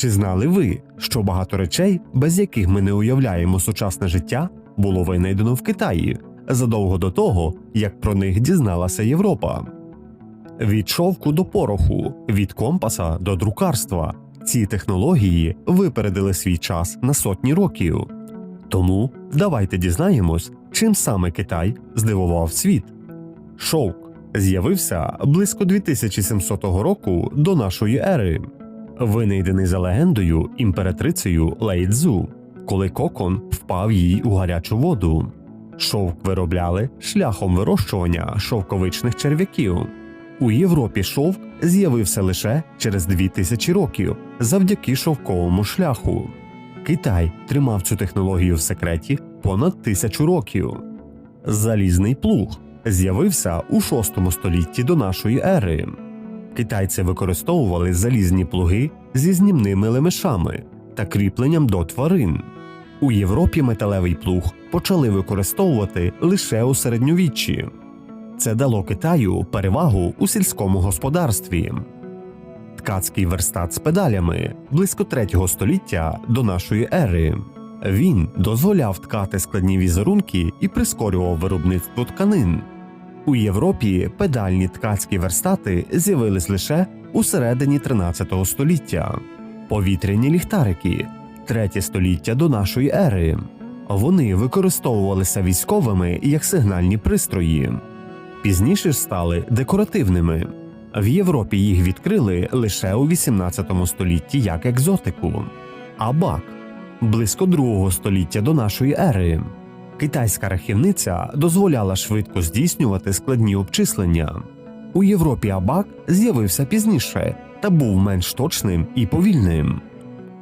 Чи знали ви, що багато речей, без яких ми не уявляємо сучасне життя, було винайдено в Китаї задовго до того, як про них дізналася Європа? Від шовку до пороху, від компаса до друкарства. Ці технології випередили свій час на сотні років. Тому давайте дізнаємось, чим саме Китай здивував світ. Шовк з'явився близько 2700 року до нашої ери, винайдений за легендою імператрицею Лейдзу, коли кокон впав їй у гарячу воду. Шовк виробляли шляхом вирощування шовковичних черв'яків. У Європі шовк з'явився лише через 2000 років завдяки шовковому шляху. Китай тримав цю технологію в секреті понад тисячу років. Залізний плуг з'явився у 6 столітті до нашої ери. Китайці використовували залізні плуги зі знімними лемешами та кріпленням до тварин. У Європі металевий плуг почали використовувати лише у середньовіччі. Це дало Китаю перевагу у сільському господарстві. Ткацький верстат з педалями близько 3 століття до нашої ери. Він дозволяв ткати складні візерунки і прискорював виробництво тканин. У Європі педальні ткацькі верстати з'явились лише у середині 13 століття. Повітряні ліхтарики 3 століття до нашої ери. Вони використовувалися військовими як сигнальні пристрої. Пізніше ж стали декоративними. В Європі їх відкрили лише у 18 столітті як екзотику. Абак близько 2 століття до нашої ери. Китайська рахівниця дозволяла швидко здійснювати складні обчислення. У Європі абак з'явився пізніше та був менш точним і повільним.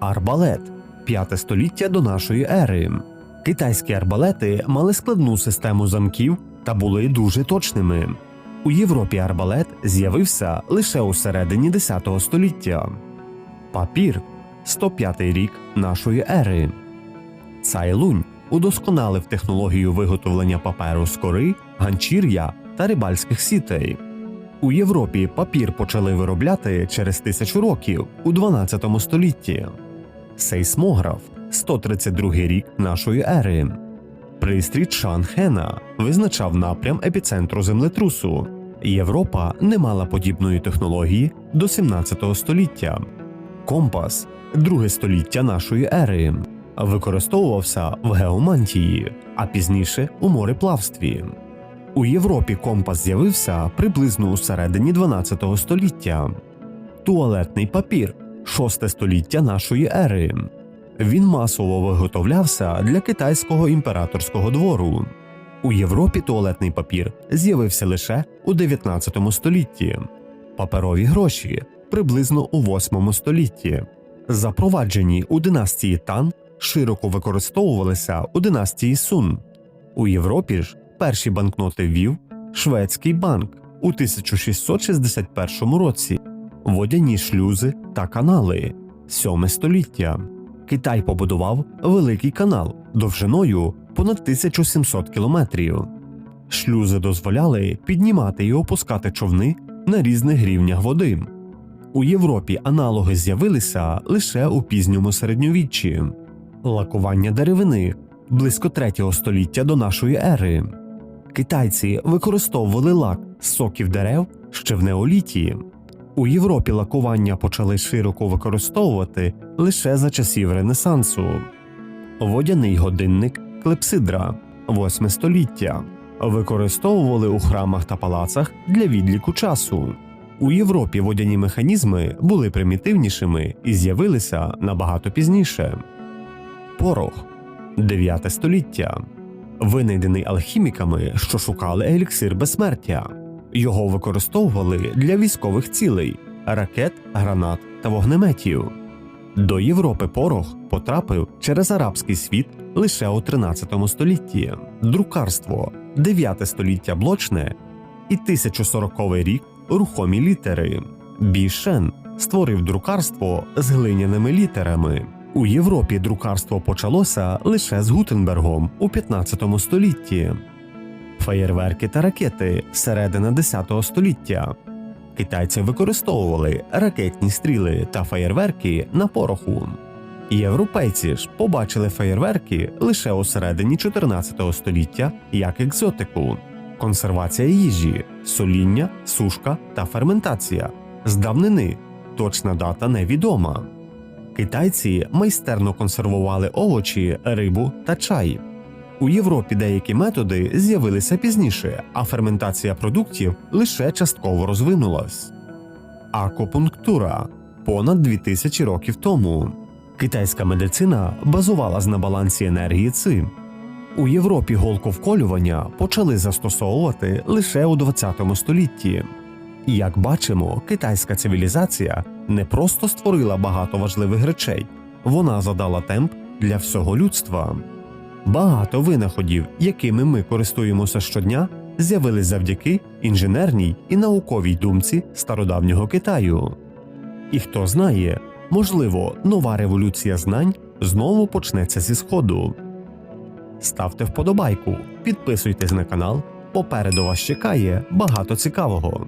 Арбалет 5 століття до нашої ери. Китайські арбалети мали складну систему замків та були дуже точними. У Європі арбалет з'явився лише у середині 10 століття. Папір 105 рік нашої ери. Цайлунь удосконалив технологію виготовлення паперу з кори, ганчір'я та рибальських сітей. У Європі папір почали виробляти через тисячу років у 12 столітті. Сейсмограф 132 рік нашої ери. Пристрій Чанхена визначав напрям епіцентру землетрусу. Європа не мала подібної технології до 17 століття. Компас друге століття нашої ери використовувався в геомантії, а пізніше у мореплавстві. У Європі компас з'явився приблизно у середині 12 століття. Туалетний папір 6 століття нашої ери. Він масово виготовлявся для китайського імператорського двору. У Європі туалетний папір з'явився лише у 19 столітті, паперові гроші приблизно у 8 столітті. Запроваджені у династії Тан широко використовувалися у династії Сун. У Європі ж перші банкноти ввів Шведський банк у 1661 році, водяні шлюзи та канали 7 століття. Китай побудував великий канал довжиною понад 1700 кілометрів. Шлюзи дозволяли піднімати і опускати човни на різних рівнях води. У Європі аналоги з'явилися лише у пізньому середньовіччі, лакування деревини близько 3 століття до нашої ери. Китайці використовували лак з соків дерев ще в неоліті. У Європі лакування почали широко використовувати лише за часів Ренесансу. Водяний годинник клепсидра 8 століття використовували у храмах та палацах для відліку часу. У Європі водяні механізми були примітивнішими і з'явилися набагато пізніше. Порох 9 століття винайдений алхіміками, що шукали еліксир безсмертя. Його використовували для військових цілей, ракет, гранат та вогнеметів. До Європи порох потрапив через арабський світ лише у 13 столітті, друкарство, 9 століття блочне і 1040 рік рухомі літери. Бішен створив друкарство з глиняними літерами. У Європі друкарство почалося лише з Гутенбергом у 15 столітті. Феєрверки та ракети середина 10 століття. китайці використовували ракетні стріли та феєрверки на пороху. Європейці ж побачили феєрверки лише у середині 14 століття як екзотику, консервація їжі, соління, сушка та ферментація. З давнини точна дата невідома. Китайці майстерно консервували овочі, рибу та чай. У Європі деякі методи з'явилися пізніше, а ферментація продуктів лише частково розвинулась. Акупунктура понад 2000 років тому. Китайська медицина базувалась на балансі енергії ци. У Європі голковколювання почали застосовувати лише у 20 столітті. Як бачимо, китайська цивілізація не просто створила багато важливих речей, вона задала темп для всього людства. Багато винаходів, якими ми користуємося щодня, з'явились завдяки інженерній і науковій думці стародавнього Китаю. І хто знає, можливо, нова революція знань знову почнеться зі сходу. Ставте вподобайку, підписуйтесь на канал. Попереду вас чекає багато цікавого.